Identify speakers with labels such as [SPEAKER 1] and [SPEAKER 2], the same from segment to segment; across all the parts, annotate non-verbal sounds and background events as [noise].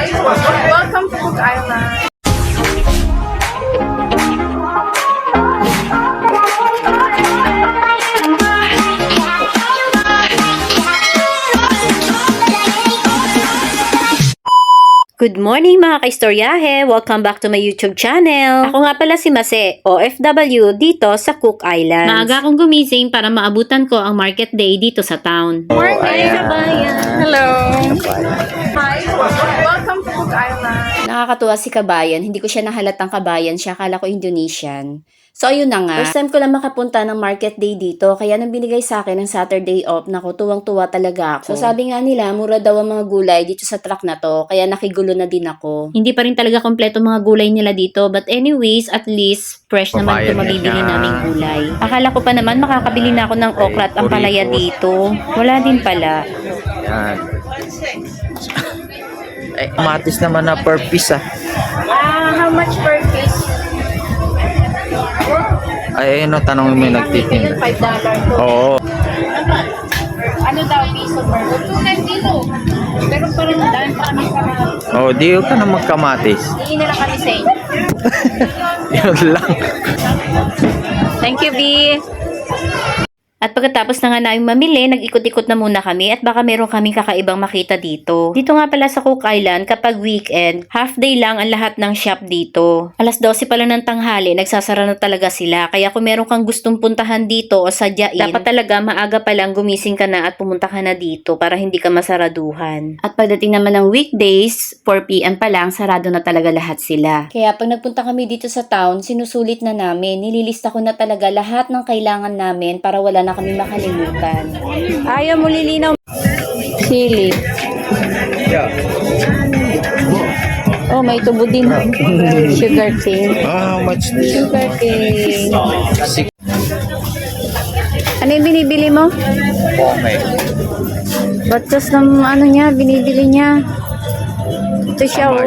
[SPEAKER 1] Hi, welcome to Cook Island.
[SPEAKER 2] Good morning mga kaistoryahe! Welcome back to my YouTube channel. Ako nga pala si Mase, OFW dito sa Cook Islands. Maaga akong gumising para maabutan ko ang market day dito sa town.
[SPEAKER 1] Morning, kabayan. Hello. Hi, welcome.
[SPEAKER 2] Nakakatuwa si Kabayan, hindi ko siya nahalatang Kabayan siya, akala ko Indonesian. So ayun na nga, first time ko lang makapunta ng market day dito, kaya nang binigay sa akin ng Saturday off, naku, tuwang-tuwa talaga ako. So sabi nga nila, mura daw ang mga gulay dito sa truck na to, kaya nakigulo na din ako. Hindi pa rin talaga kompleto mga gulay nila dito, but anyways, at least fresh naman ito mabibili naming gulay. Akala ko pa naman makakabili na ako ng okra at ampalaya dito. Wala din pala.
[SPEAKER 3] Yan. Eh, matis naman na per piece ah.
[SPEAKER 1] Ah, how much per piece?
[SPEAKER 3] Ay, ano, tanongin mo yung nagtitinda.
[SPEAKER 1] $5 to.
[SPEAKER 3] Oo.
[SPEAKER 1] Ano daw piso per? Tunan dito. Pero parang dahil pa kami sa
[SPEAKER 3] Oh, di ka na magkamatis.
[SPEAKER 1] Hindi na lang kami sa inyo. [laughs]
[SPEAKER 3] Yun lang.
[SPEAKER 2] Thank you, B. At pagkatapos na nga namin mamili, nag-ikot-ikot na muna kami at baka meron kaming kakaibang makita dito. Dito nga pala sa Cook Island, kapag weekend, half day lang ang lahat ng shop dito. Alas 12 pa lang ng tanghali, nagsasara na talaga sila. Kaya kung meron kang gustong puntahan dito o sadyain, dapat talaga maaga pa lang gumising ka na at pumunta ka na dito para hindi ka masaraduhan. At pagdating naman ng weekdays, 4pm pa lang, sarado na talaga lahat sila. Kaya pag nagpunta kami dito sa town, sinusulit na namin, nililista ko na talaga lahat ng kailangan namin para wala na kami makalimutan. Ayaw mo lilinaw. Sili. Oh, may tubo din. Sugar cane.
[SPEAKER 3] Ah, how much this?
[SPEAKER 2] Sugar cane. Ano yung binibili mo?
[SPEAKER 3] Okay.
[SPEAKER 2] Batas ng ano niya, binibili niya. Ito siya, oh.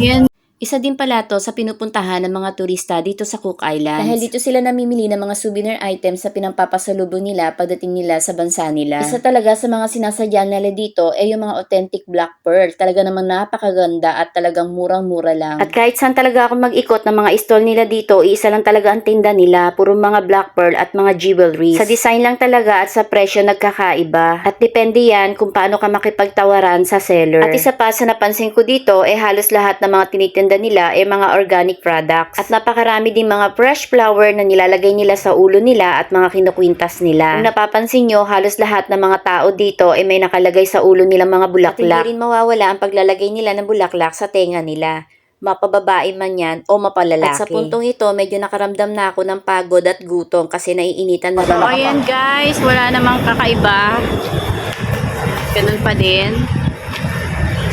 [SPEAKER 2] Ayan. Isa din pala to sa pinupuntahan ng mga turista dito sa Cook Islands. Dahil dito sila namimili ng mga souvenir items sa pinampapasalubong nila pagdating nila sa bansa nila. Isa talaga sa mga sinasadya nila dito ay yung mga authentic black pearl. Talaga namang napakaganda at talagang murang-mura lang. At kahit saan talaga ako mag-ikot ng mga stall nila dito, isa lang talaga ang tinda nila. Puro mga black pearl at mga jewelry. Sa design lang talaga at sa presyo nagkakaiba. At depende yan kung paano ka makipagtawaran sa seller. At isa pa sa napansin ko dito, eh halos lahat ng mga tinitinda nila ay mga organic products. At napakarami din mga fresh flower na nilalagay nila sa ulo nila at mga kinukwintas nila. Kung napapansin nyo, halos lahat ng mga tao dito ay may nakalagay sa ulo nila mga bulaklak. At hindi rin mawawala ang paglalagay nila ng bulaklak sa tenga nila mapababae man yan o mapalalaki. At sa puntong ito, medyo nakaramdam na ako ng pagod at gutom kasi naiinitan na
[SPEAKER 1] So, ayan guys, wala namang kakaiba. Ganun pa din.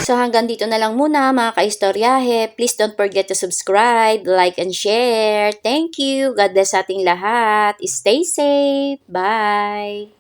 [SPEAKER 2] So hanggang dito na lang muna mga kaistoryahe. Please don't forget to subscribe, like, and share. Thank you. God bless sa ating lahat. Stay safe. Bye.